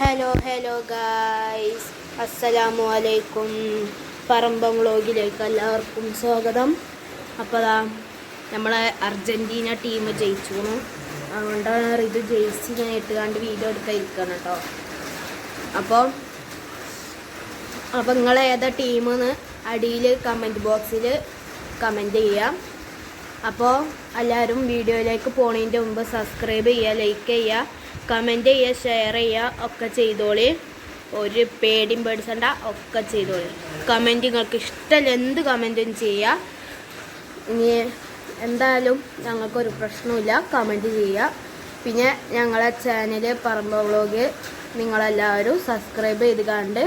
Hello hello guys അസ്സലാമു അലൈക്കും പറമ്പം വ്ളോഗിലേക്ക് എല്ലാവർക്കും സ്വാഗതം. അപ്പോൾ അതാ നമ്മളെ അർജന്റീന ടീം ജയിച്ചു. അതുകൊണ്ടാണ് ഇത് ജയിച്ച് ഞാൻ ഇട്ടുകാണ്ട് വീഡിയോ എടുക്കാതിരിക്കണം കേട്ടോ. അപ്പോൾ അപ്പോൾ നിങ്ങൾ ഏതാ ടീമെന്ന് അടിയിൽ കമന്റ് ബോക്സിൽ കമന്റ് ചെയ്യാം. അപ്പോൾ എല്ലാവരും വീഡിയോയിലേക്ക് പോണതിന്റെ മുമ്പ് സബ്സ്ക്രൈബ് ചെയ്യുക ലൈക്ക് ചെയ്യുക കമന്റ് ചെയ്യുക ഷെയർ ചെയ്യുക ഒക്കെ ചെയ്തോളി. ഒരു പേടിയും പേടിച്ചണ്ട ഒക്കെ ചെയ്തോളി. കമന്റ് നിങ്ങൾക്ക് ഇഷ്ടമല്ല എന്ത് കമന്റും ചെയ്യുക ഇനി എന്തായാലും ഞങ്ങൾക്കൊരു പ്രശ്നമില്ല കമന്റ് ചെയ്യുക പിന്നെ ഞങ്ങളെ ചാനൽ പറമ്പ വ്ളോഗ് നിങ്ങളെല്ലാവരും സബ്സ്ക്രൈബ് ചെയ്ത് കണ്ട്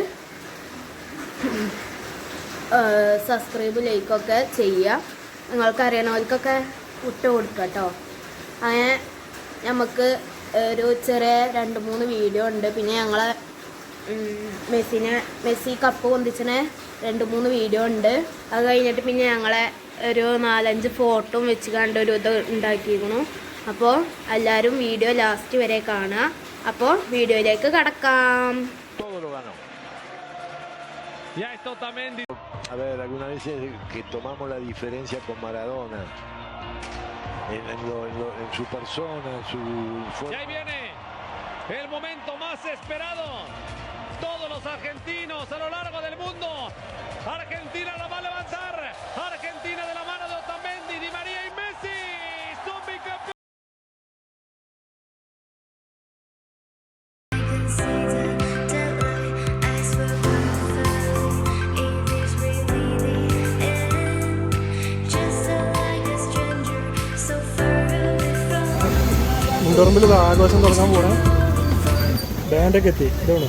സബ്സ്ക്രൈബ് ലൈക്കൊക്കെ ചെയ്യുക നിങ്ങൾക്ക് അറിയണവർക്കൊക്കെ വിട്ട് കൊടുക്കുക കേട്ടോ അങ്ങനെ നമുക്ക് ഒരു ചെറിയ രണ്ട് മൂന്ന് വീഡിയോ ഉണ്ട്. പിന്നെ ഞങ്ങൾ മെസ്സിനെ മെസ്സി കപ്പ് പൊന്തിച്ചിന് രണ്ട് മൂന്ന് വീഡിയോ ഉണ്ട്. അത് കഴിഞ്ഞിട്ട് പിന്നെ ഞങ്ങളെ ഒരു നാലഞ്ച് ഫോട്ടോ വെച്ച് കണ്ട് ഒരു ഇത് ഉണ്ടാക്കിയിരിക്കണു അപ്പോൾ എല്ലാവരും വീഡിയോ ലാസ്റ്റ് വരെ കാണുക. അപ്പോൾ വീഡിയോയിലേക്ക് കടക്കാം. A ver, algunas veces que tomamos la diferencia con Maradona en, en lo- en lo- en su persona, en su Y forma. ahí viene el momento más esperado. Todos los argentinos a lo largo del mundo. Argentina la va മുണ്ടറമ്പിൽ ആഘോഷം തുടങ്ങാൻ പോകണം ബാൻഡൊക്കെ എത്തി. ഇതാണ്.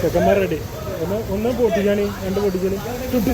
ചെക്കന്മാർ ready ഒന്ന് ഒന്ന് പൊട്ടിക്കാണി രണ്ട് ചുട്ടു